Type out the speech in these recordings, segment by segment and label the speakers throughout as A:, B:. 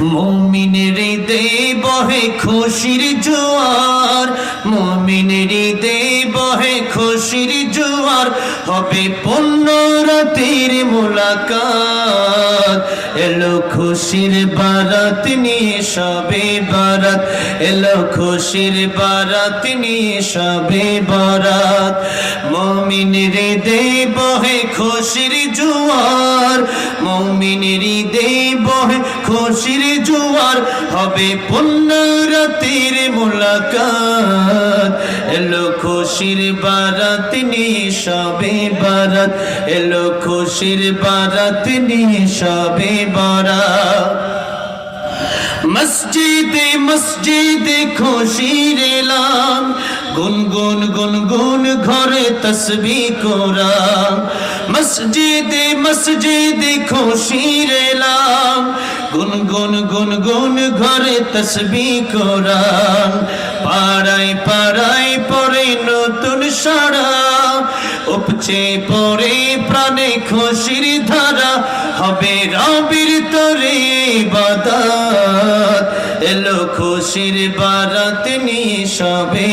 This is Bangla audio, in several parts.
A: মমিনের দে বহে খুশির জোয়ার, মমিনের দে বহে খুশির জোয়ার, হবে পূর্ণ রাতের মোলাকাত। এলো খুশির বারাত নিয়ে সবে বারাত, এলো খুশির বারাত নিয়ে সবে বারাত। মমিনের দে বহে খুশির জোয়ার, মমিনের দে বহে খুশির জোয়ার হবে পূর্ণ রাতের মোলাকাত। এলো খুশির বারাত সবে বারাত। এলো খুশির বারাত সবে বারাত। মসজিদে মসজিদে খুশির এলাম গুনগুন গুনগুন ঘরে তসবি কোরআন মসজিদে মসজিদে খুশির এলাম গুনগুন গুনগুন ঘরে তসবি কোরআন পাড়ায় পাড়ায় পরে নতুন সারা। উপচে পরে প্রাণে খুশির ধারা। হবে রবির তরে বাদাত এলো খুশির বারাত নিয়ে সবে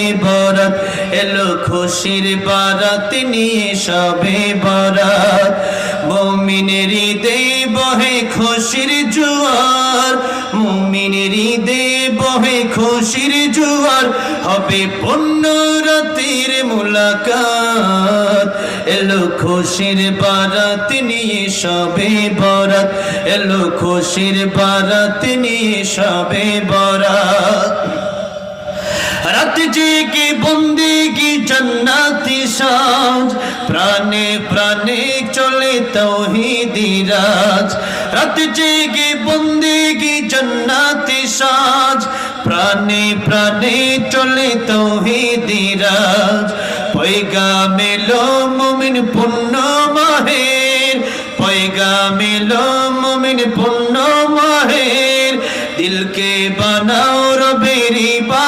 A: বরাত এলো খুশির বারাত নিয়ে সবে বরাত মমিনের দে বহে খুশির জোয়ার, মমিনের দে বহে খুশির জোয়ার, হবে পূর্ণ রাতের মুলাকাত। এলো খুশির বারাত নিয়ে সবে বরাত এলো খুশির বারাত নিয়ে সবে বরাত রাত জেগে বন্দিগি জান্নাতি সাজ প্রাণে প্রাণে চলে তৌহিদি রাজ রাত জেগে বন্দিগি জান্নাতি সাজ প্রাণে প্রাণে চলে তৌহিদি রাজ পয়গা মেলো মুমিন পুণ্য মাহের পয়গা মেলো মুমিন পুণ্য মাহের দিলকে বানাও রবের ইবাদতে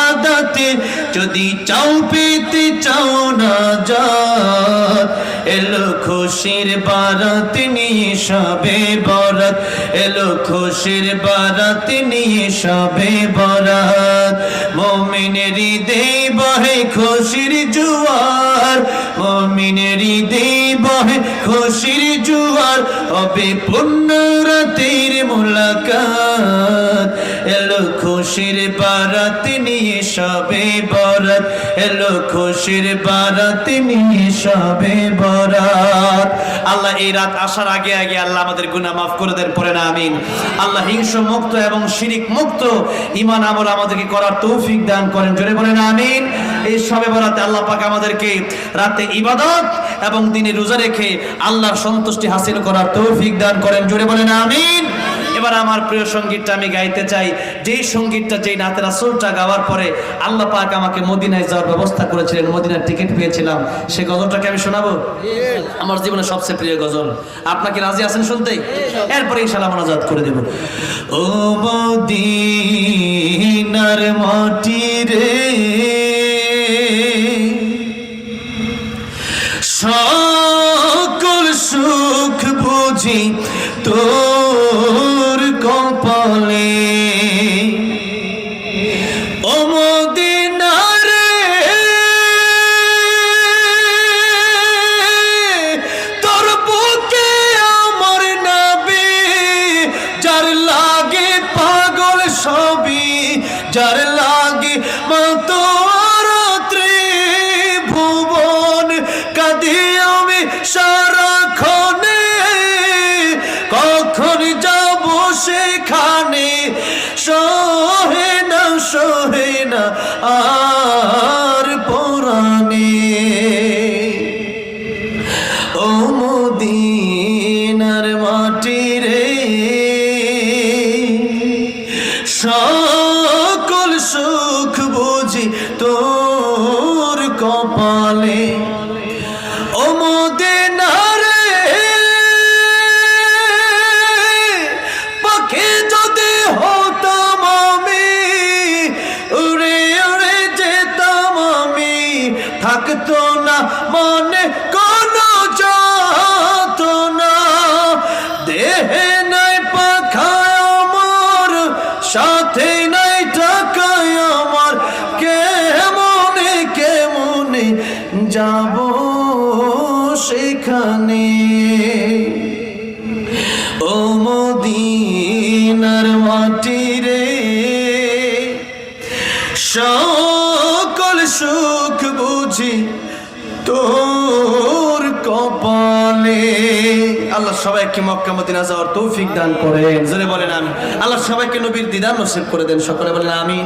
A: যদি চাও পেতে চাও না যা এলো খুশির বারাত নিয়ে সবে বরাত, এলো খুশির বারাত নিয়ে সবে বরাত। মমিনের দে বহে খুশির জুয়ার খুশির জুয়ার, হবে এলো খুশির বারাত নিয়ে সবে বরাত, এলো খুশির বারাত নিয়ে সবে বরাত। আল্লাহ এই রাত আসার আগে আগে আল্লাহ আমাদের গুনাহ মাফ করে দেন পরে না, আমিন। আল্লাহ হিংস মুক্ত এবং শিরিক মুক্ত ইমান আমল আমাদেরকে করার তৌফিক দান করেন, জোরে বলেন, আমিন। এই সবে বরাতে আল্লাহ পাক আমাদেরকে রাতে ইবাদত এবং দিনে রোজা রেখে আল্লাহর সন্তুষ্টি হাসিল করার তৌফিক দান করেন। জোরে বলেন, আমিন। এবার আমার প্রিয় সঙ্গীতটা আমি গাইতে চাই। যেই সঙ্গীতটা যেই নাতে রাসুলটা গাওয়ার পরে আল্লাহ পাক আমাকে মদিনায় যাওয়ার ব্যবস্থা করেছিলেন, মদিনার টিকিট পেয়েছিলাম। সে গজলটাকে আমি শোনাবো? আমার জীবনের সবচেয়ে প্রিয় গজল। আপনাকে রাজি আছেন শুনতে? এরপরে ইনশাল্লাহ মনাজাত করে দেব। ও মদিনার মাটি রে সুখ বুঝি তোর কপালে। যার লাগে পাগল সকল সুখ বুঝি তোর কপালে। থাকতো না মনে সকল সুখ বুঝি তোর কপালে। আল্লাহ সবাইকে মক্কা মদিনা যাওয়ার তৌফিক দান করেন। জোরে বলেন আমি আল্লাহ সবাইকে নবীর দিদার নসিব করে দেন। সকলে বলেন আমি